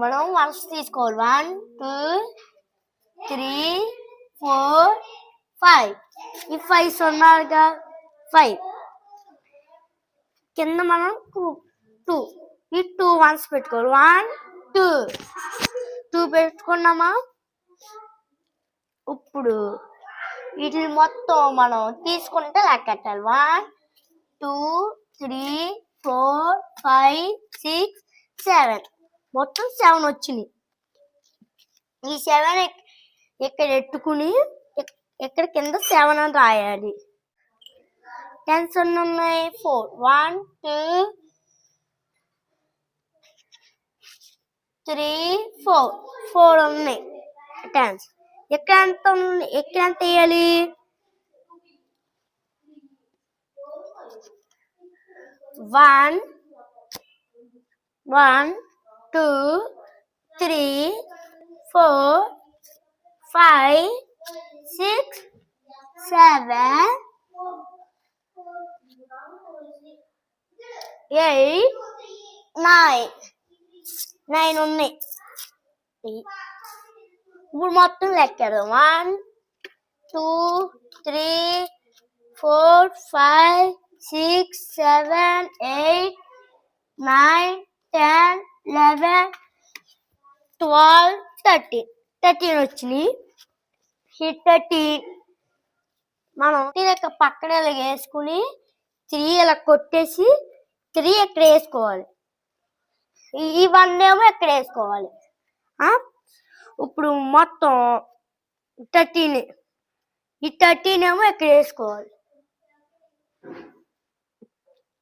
మనం వన్స్ తీసుకోవాలి. One two three four five. ఈ ఫైవ్ సున్నారుగా ఫైవ్. కింద మనం టూ టూ. ఈ టూ వన్స్ పెట్టుకోవాలి. One two. టూ పెట్టుకున్నామా? ఇప్పుడు వీటిని మొత్తం మనం తీసుకుంటే లెక్కెట్టాలి. One two three four five six seven. మొత్తం సెవెన్ వచ్చినాయి. ఈ సెవెన్ ఇక్కడ ఎట్టుకుని ఇక్కడ కింద సెవెన్ అని రాయాలి. టెన్స్ ఉన్నాయి? Four. One two three four. Four ఉన్నాయి టెన్స్. ఎక్కడ ఎంత ఉంది? ఎక్కడ ఎంత వేయాలి? One one two three four five six seven eight nine. Nine ఉన్నాయి. ఇప్పుడు మొత్తం లెక్కారు one two three four five six seven eight nine ten eleven twelve thirteen thirteen వచ్చినాయి. ఈ థర్టీన్ మనం ఇలా పక్కన ఇలా వేసుకుని త్రీ ఇలా కొట్టేసి త్రీ ఇక్కడ వేసుకోవాలి? ఇవన్నీ ఏమో ఇక్కడ వేసుకోవాలి? ఇప్పుడు మొత్తం థర్టీన్ ఈ థర్టీన్ ఏమో ఇక్కడ వేసుకోవాలి?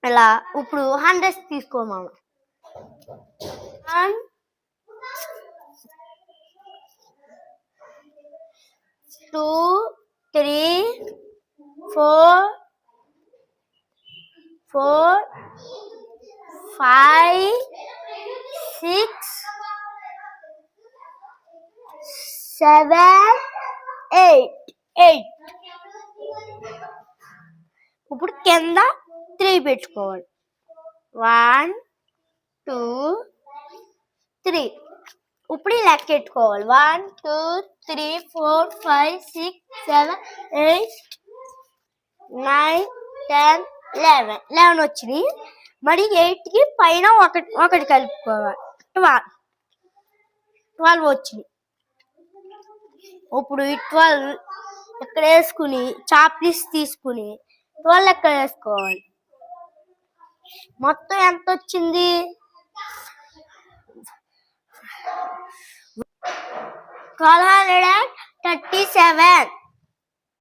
ఇలా ఇప్పుడు హండ్రెడ్స్ తీసుకోమాము and two, three, four, four, five, six, seven, eight, eight. ఇప్పుడు కింద త్రీ పెట్టుకోవాలి. వన్ టూ త్రీ ఇప్పుడు ఈ లెక్క పెట్టుకోవాలి one two three four five six seven eight nine ten eleven eleven వచ్చినాయి. మరి ఎయిట్కి పైన ఒకటి ఒకటి కలుపుకోవాలి. ట్వెల్వ్ ట్వెల్వ్ వచ్చినాయి. ఇప్పుడు ఈ ట్వెల్వ్ ఇక్కడ వేసుకుని? చాప్లీస్ తీసుకుని ట్వెల్వ్ ఎక్కడ వేసుకోవాలి? మొత్తం ఎంత వచ్చింది? Twelve hundred and thirty seven